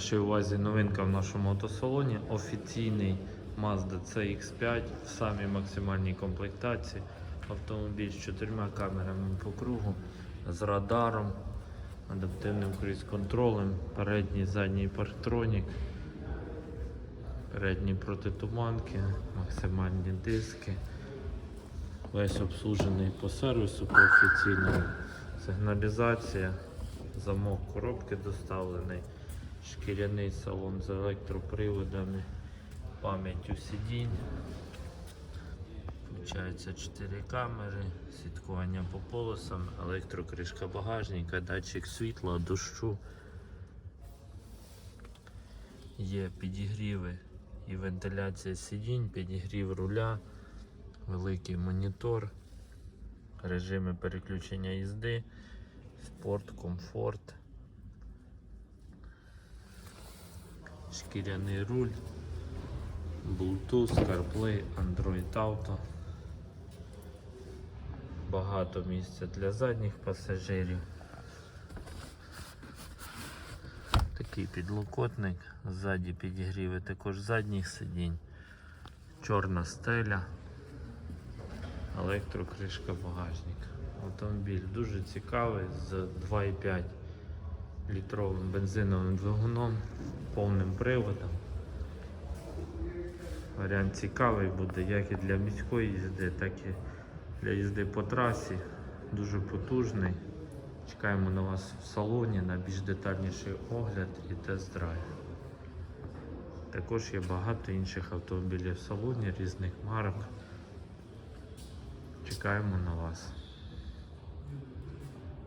Вашій увазі новинка в нашому автосалоні. Офіційний Mazda CX5 в самій максимальній комплектації. Автомобіль з чотирма камерами по кругу, з радаром, адаптивним круїз-контролем, передній задній парктронік, передні протитуманки, максимальні диски. Весь обслужений по сервісу, по офіційному. Сигналізація, замок коробки доставлений, шкіряний салон з електроприводами, пам'яттю сидінь. Включається 4 камери, слідкування по полосам, електрокришка багажника, датчик світла, дощу. Є підігріви і вентиляція сидінь, підігрів руля, великий монітор, режими переключення їзди, спорт, комфорт, шкіряний руль, Bluetooth, CarPlay, Android Auto. Багато місця для задніх пасажирів. Такий підлокотник, ззаді підігріви також задніх сидінь, чорна стеля, електрокришка багажника. Автомобіль дуже цікавий з 2,5 літровим бензиновим двигуном, повним приводом. Варіант цікавий буде як і для міської їзди, так і для їзди по трасі. Дуже потужний. Чекаємо на вас в салоні на більш детальніший огляд і тест-драйв. Також є багато інших автомобілів в салоні різних марок. Чекаємо на вас.